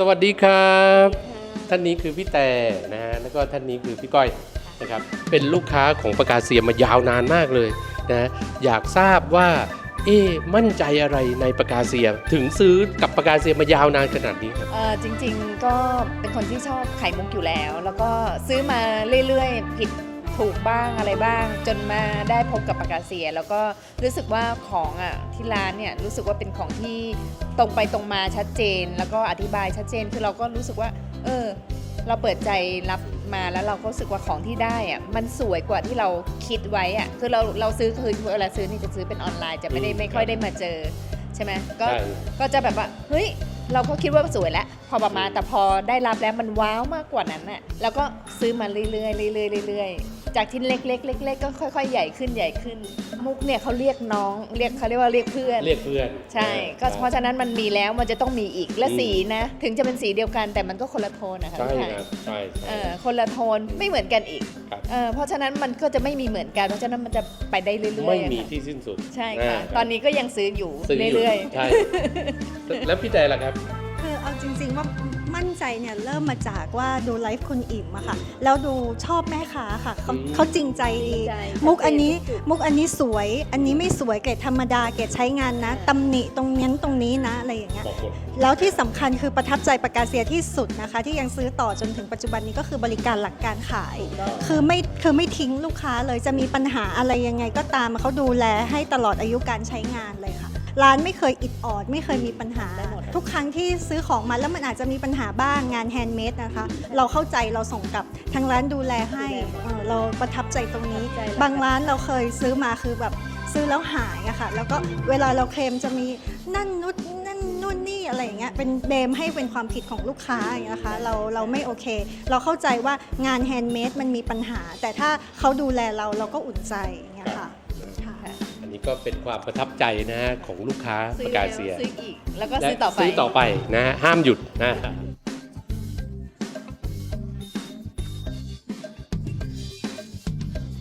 สวัสดีครับ ท่านนี้คือพี่แต่นะฮะแล้วก็ท่านนี้คือพี่ก้อยนะครับเป็นลูกค้าของปากกาเซียมายาวนานมากเลยนะอยากทราบว่าเอ๊มั่นใจอะไรในปากกาเซียถึงซื้อกับปากกาเซียมายาวนานขนาดนี้ครับเออจริง ๆ ก็เป็นคนที่ชอบไข่มุกอยู่แล้ว แล้วก็ซื้อมาเรื่อยๆผิด ถูกบ้างอะไรบ้าง จนมาได้พบกับปากกาเซีย แล้วก็รู้สึกว่าของอะที่ร้านเนี่ยรู้สึกว่าเป็นของที่ตรงไปตรงมาชัดเจน แล้วก็อธิบายชัดเจนคือเราก็รู้สึกว่า เออ เราเปิดใจรับมาแล้วเราก็รู้สึกว่าของที่ได้อะมันสวยกว่าที่เราคิดไว้อะคือเราเราซื้อคือเวลาซื้อนี่จะซื้อเป็นออนไลน์จะไม่ได้อืมไม่ค่อยครับได้มาเจอใช่ไหมก็ใช่ก็จะแบบว่าเฮ้ยเราก็คิดว่าสวยแล้วพอประมาณแต่พอได้รับแล้วมันว้าวมากกว่านั้นน่ะแล้วก็ซื้อมาเรื่อยๆเรื่อยๆเรื่อยๆ จากชิ้นเล็กๆเล็กๆก็ค่อยๆ ใหญ่ขึ้นใหญ่ขึ้น มุกเนี่ยเขาเรียกน้องเรียกเขาเรียกว่าเรียกเพื่อน เรียกเพื่อนใช่ ก็เพราะฉะนั้นมันมีแล้วมันจะต้องมีอีกและสีนะ ถึงจะเป็นสีเดียวกันแต่มันก็คนละโทนนะคะใช่พี่ไทยครับใช่เอใช่อคนละโทนไม่เหมือนกันอีกครับเออเพราะฉะนั้นมันก็จะไม่มีเหมือนกัน เพราะฉะนั้นมันจะไปได้เรื่อยๆไม่อะมีค่ะที่สิ้นสุดใช่ค่ะาตอนนี้ก็ยังซื้ออยู่ซื้ออยู่เรื่อยใช่แล้วพี่แต่ล่ะครับ คือเอาจริงๆว่ามั่นใจเนี่ยเริ่มมาจากว่าดูไลฟ์คุณอิ่มอะค่ะ แล้วดูชอบแม่ค้าค่ะเขาอืม เขาจริงใจดีใจมุกอันนี้ชัดเจนที่สุด มุกอันนี้สวย อันนี้ไม่สวยเกรดธรรมดาเกรดใช้งานนะตำหนิตรงนี้นตรงนี้นะอะไรอย่างเงี้ย บอกหมด แล้วที่สำคัญคือประทับใจปากกาเซียที่สุดนะคะ ที่ยังซื้อต่อจนถึงปัจจุบันนี้ก็คือบริการหลังการขายคือไม่คือไม่ทิ้งลูกค้าเลยจะมีปัญหาอะไรยังไงก็ตามเขาดูแลให้ตลอดอายุการใช้งานเลยค่ะ ร้านไม่เคยอิดออด ไม่เคยมีปัญหาได้หมดทุกครั้งที่ซื้อของมาแล้วมันอาจจะมีปัญหาบ้างงานแฮนด์เมดนะคะ เราเข้าใจเราส่งกลับทางร้านดูแลให้เออเราประทับใจตรงนี้ประทับใจแล้วบางร้านเราเคยซื้อมาคือแบบซื้อแล้วหายอะค่ะแล้วก็เวลาเราเคลมจะมีนั่นนุดนั่นนู่นนี่อะไรอย่างเงี้ยเป็นเบมให้เป็นความผิดของลูกค้าอย่างเงี้ยนะคะเราเราไม่โอเค เราเข้าใจว่างานแฮนด์เมดมันมีปัญหา แต่ถ้าเขาดูแลเราเราก็อุ่นใจอย่างเงี้ยค่ะค่ะอันนี้ ก็เป็นความประทับใจนะฮะของลูกค้าซื้ปาอกกาแล้วเซียซื้ออีก แล้วก็และซื้อต่อไป ซื้อต่อไปนะฮะห้ามหยุดนะฮะ